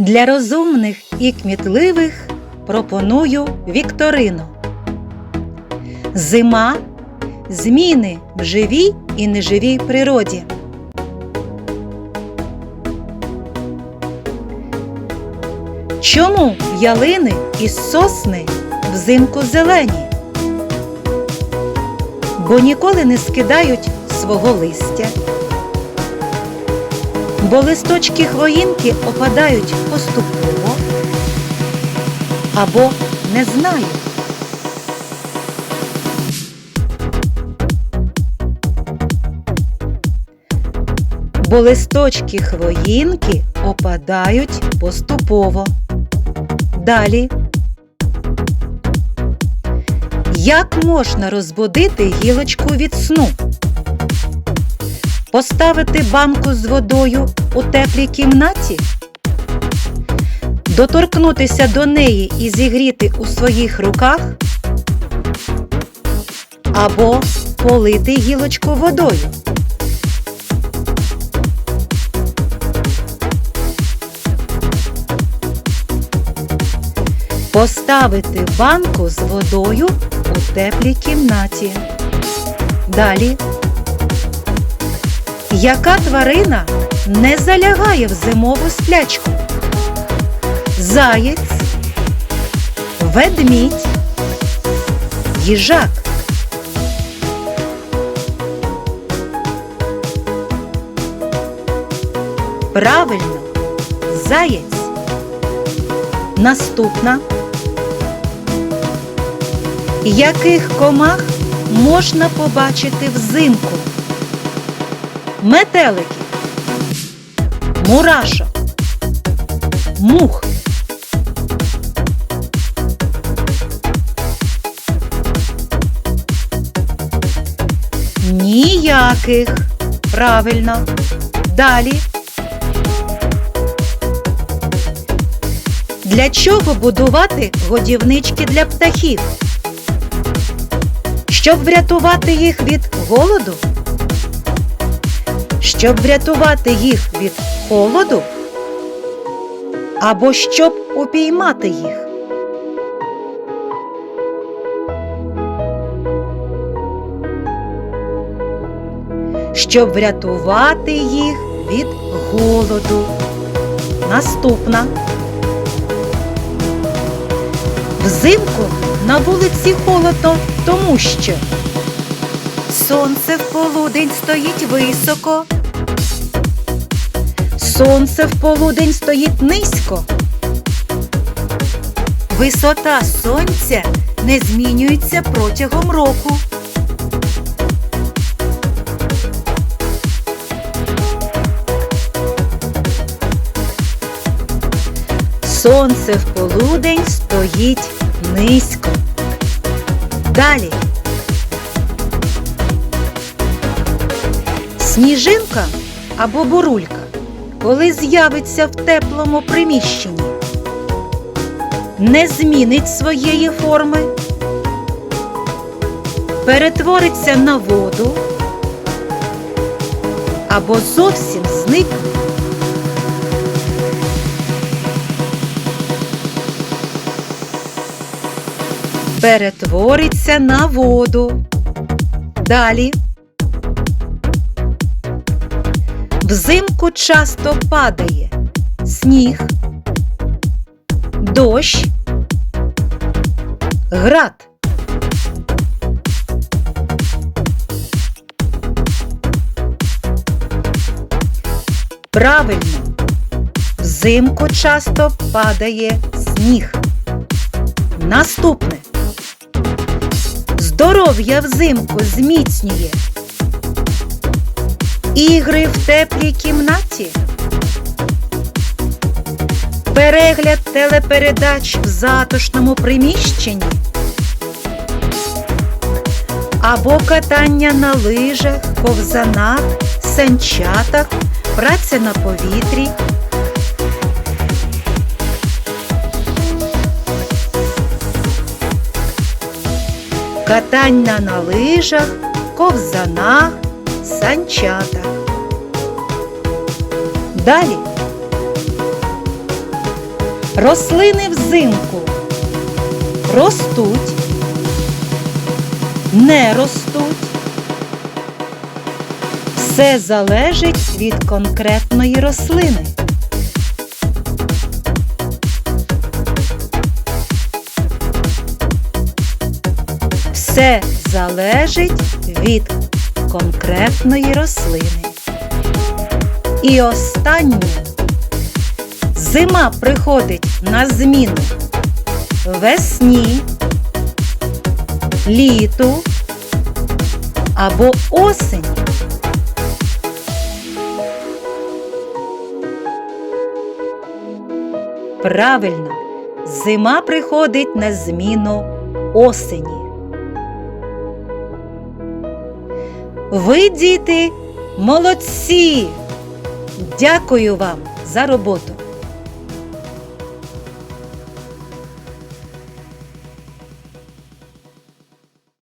Для розумних і кмітливих пропоную вікторину. Зима зміни в живій і неживій природі. Чому ялини і сосни взимку зелені? Бо ніколи не скидають свого листя. Бо листочки хвоїнки опадають поступово або не знають. Бо листочки хвоїнки опадають поступово. Далі. Як можна розбудити гілочку від сну? Поставити банку з водою у теплій кімнаті? Доторкнутися до неї і зігріти у своїх руках? Або полити гілочку водою? Поставити банку з водою у теплій кімнаті. Далі. Яка тварина не залягає в зимову сплячку? Заєць, ведмідь, їжак. Правильно, заєць. Наступна. Яких комах можна побачити взимку? Метелики, мурашок, мух. Ніяких. Правильно. Далі. Для чого будувати годівнички для птахів? Щоб врятувати їх від голоду? Щоб врятувати їх від холоду? Або щоб упіймати їх? Щоб врятувати їх від голоду. Наступна. Взимку на вулиці холодно, тому що сонце в полудень стоїть високо. Сонце в полудень стоїть низько. Висота сонця не змінюється протягом року. Сонце в полудень стоїть низько. Далі. Сніжинка або бурулька, коли з'явиться в теплому приміщенні, не змінить своєї форми, перетвориться на воду або зовсім зникне. перетвориться на воду. Далі. Взимку часто падає сніг, дощ, град. Правильно, взимку часто падає сніг. Наступне. Здоров'я взимку зміцнює. Ігри в теплій кімнаті. Перегляд телепередач в затишному приміщенні. Або катання на лижах, ковзанах, санчатах, праця на повітрі. катання на лижах, ковзанах, санчатах. Далі Рослини взимку ростуть, не ростуть. Все залежить від конкретної рослини. Все залежить від конкретної рослини. І останнє. Зима приходить на зміну весні, літу або осені. Правильно, зима приходить на зміну осені. Ви, діти, молодці! Дякую вам за роботу.